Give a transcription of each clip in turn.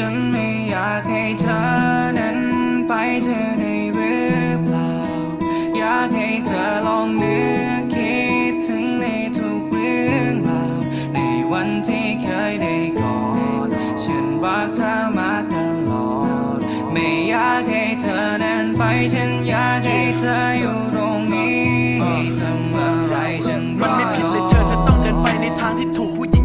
ฉันไม่อยากให้เธอนั้นไปเธอในหรือเปล่า อยากให้เธอลองนึกคิดถึงในทุกเรื่องราวในวันที่เคยได้กอดฉันรักเธอมาตลอด ไม่อยากให้เธอนั้นไปฉันอยากให้เธออยู่ตรงนี้ให้ทำอะไรฉันมันไม่ผิดเลยเธอเธอต้องเดินไปในทางที่ถูกผู้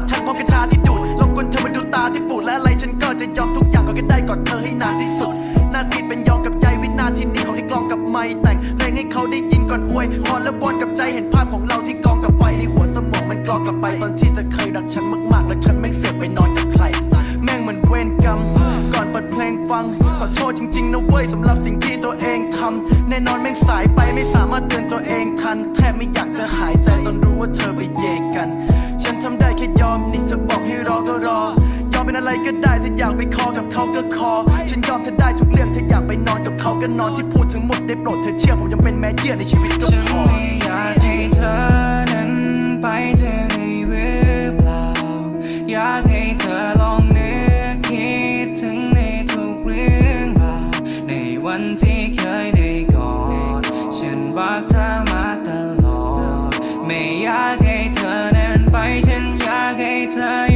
ดฉันพร้อมกัญชาที่ดูดลงกลเธอมาดูตาที่ปูดและอะไรฉันก็จะยอมทุกอย่างก็แค่ได้กอดเธอให้นานที่สุดหน้าซีดเป็นยองกับใจวินาทีนี้ขอให้กลองกับไม่แต่งเพลงให้เขาได้ยินก่อนอวยพรและวอนกับใจเห็นภาพของเราที่กองกับไฟในหัวสมองมันกรอกกลับไปตอนที่เธอเคยรักฉันมากๆ แล้วฉันแม่เสือกไปนอนกับใครแม่งเหมือนเวรกรรมก่อนเปิดเพลงฟังขอโทษจริงๆนะเว้ยสำหรับสิ่งที่ตัวเองทำแน่นอนแม่งสายไปไม่สามารถเตือนตัวเองทันแทบไม่อยากจะหายใจตอนรู้ว่าเธอ อยากไปคอกับเขาก็คอ ฉันยอมเธอได้ทุกเรื่องถ้าอยากไปนอนกับเขาก็นอนที่พูดทั้งหมดได้โปรดเธอเชื่อผมยังเป็นแม่เยี่ยในชีวิตก็ฉันพอไม่อยากให้เธอนั้นไปเธอในหรือเปล่า อยากให้เธอลองนึกคิดถึงในทุกเรื่องราวในวันที่เคยได้กอดฉันรักเธอมาตลอด ไม่อยากให้เธอนั้นไปฉันอยากให้เธอ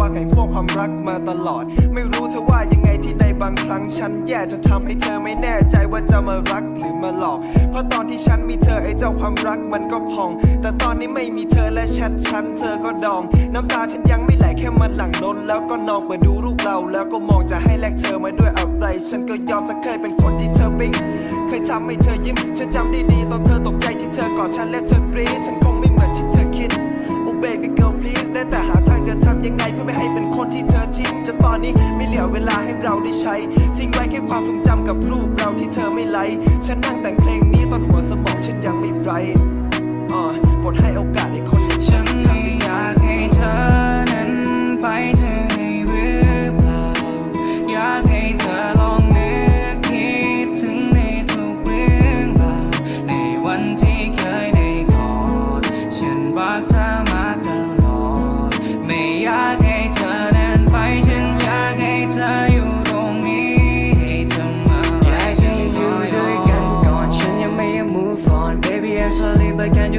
อยู่าวะแห่งพวกความรักมาตลอด ไม่รู้เธอว่ายังไงที่ในบางครั้งฉันแย่จนทำให้เธอไม่แน่ใจว่าจะมารักหรือมาหลอก เพราะตอนที่ฉันมีเธอไอ้เจ้าความรักมันก็พอง แต่ตอนนี้ไม่มีเธอและแชทฉันเธอก็ดอง น้ำตาฉันยังไม่ไหลแค่มันหลั่งล้นแล้วก็นองเปิดดูรูปเรา แล้วก็มองจะให้แลกเธอมาด้วยอะไร ฉันก็ยอมจะเคยเป็นคนที่เธอปิ๊งเคยทำให้เธอยิ้ม ฉันจำได้ดีตอนเธอตกใจที่เธอกอดฉันและเธอกรี๊ดฉันคงไม่เหมือนที่เธอ baby girl please ได้แต่หาทางจะทำยังไงเพื่อไม่ให้เป็นคนที่เธอทิ้งจนตอนนี้ไม่เหลือเวลาให้เราได้ใช้ ทิ้งไว้แค่ความทรงจำกับรูปเราที่เธอไม่ไลฉันนั่งแต่งเพลงนี้ตอนหัวสมองฉันยังไม่ไรอ่าปลดให้โอกาส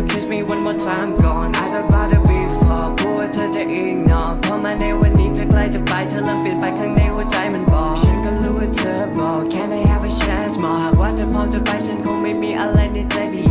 you kiss me one more time ก่อน I thought about it before กลัวเธอจะ ignore พอมาในวันนี้เธอใกล้จะไปเธอเริ่มเปลี่ยนไปข้างในหัวใจมันบอก ฉันก็รู้ว่าเธอบอก Can I have a chance more หากว่าเธอพร้อมจะไปฉันคงไม่มีอะไรในใจที่